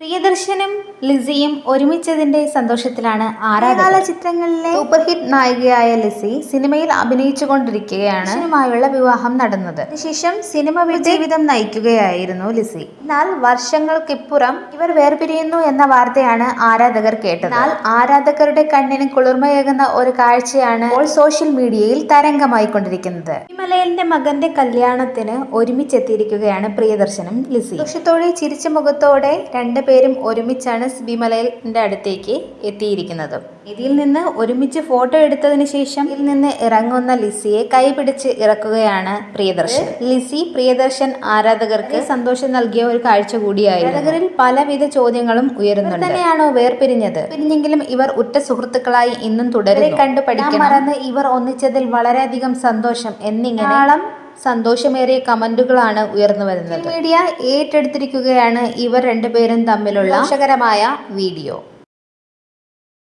പ്രിയദർശനും ലിസിയും ഒരുമിച്ചതിന്റെ സന്തോഷത്തിലാണ് ആരാധകാല ചിത്രങ്ങളിലെ super hit നായികയായ Lissy സിനിമയിൽ അഭിനയിച്ചുകൊണ്ടിരിക്കുകയാണ്. സിനിമയുള്ള വിവാഹം നടന്നത്. ശേഷം സിനിമ ജീവിതം നയിക്കുകയായിരുന്നു ലിസി. എന്നാൽ വർഷങ്ങൾക്കിപ്പുറം ഇവർ വേർപിരിയുന്നു എന്ന വാർത്തയാണ് ആരാധകർ കേട്ടത്. എന്നാൽ ആരാധകരുടെ കണ്ണിന് കുളിർമയേകുന്ന ഒരു കാഴ്ചയാണ് ഇപ്പോൾ സോഷ്യൽ മീഡിയയിൽ തരംഗമായി കൊണ്ടിരിക്കുന്നത് ഹിമലയലിന്റെ മകന്റെ കല്യാണത്തിന് ഒരുമിച്ചെത്തിയിരിക്കുകയാണ് പ്രിയദർശനും ലിസി. ലക്ഷത്തോടെ ചിരിച്ച മുഖത്തോടെ രണ്ടുപേരും ഒരുമിച്ചാണ് വിമലയലിന്റെ അടുത്തേക്ക് എത്തിയിരിക്കുന്നത്. ഇതിൽ നിന്ന് ഒരുമിച്ച് ഫോട്ടോ എടുത്തതിന് ശേഷം ഇതിൽ നിന്ന് ഇറങ്ങുന്ന ലിസിയെ കൈപിടിച്ച് ഇറക്കുകയാണ് പ്രിയദർശൻ. ലിസി പ്രിയദർശൻ ആരാധകർക്ക് സന്തോഷം നൽകിയ ഒരു കാഴ്ച കൂടിയായി ആരാധകരിൽ പലവിധ ചോദ്യങ്ങളും ഉയരുന്നുണ്ട്. തന്നെയാണോ വേർപിരിഞ്ഞത്? പിരിഞ്ഞെങ്കിലും ഇവർ ഉറ്റ സുഹൃത്തുക്കളായി ഇന്നും തുടരെ കണ്ടു പഠിക്കാൻ മറന്ന് ഇവർ ഒന്നിച്ചതിൽ വളരെയധികം സന്തോഷം എന്നിങ്ങനെ സന്തോഷമേറിയ കമന്റുകളാണ് ഉയർന്നു വരുന്നത് മീഡിയ ഏറ്റെടുത്തിരിക്കുകയാണ് ഇവർ രണ്ടുപേരും തമ്മിലുള്ള ദോഷകരമായ വീഡിയോ.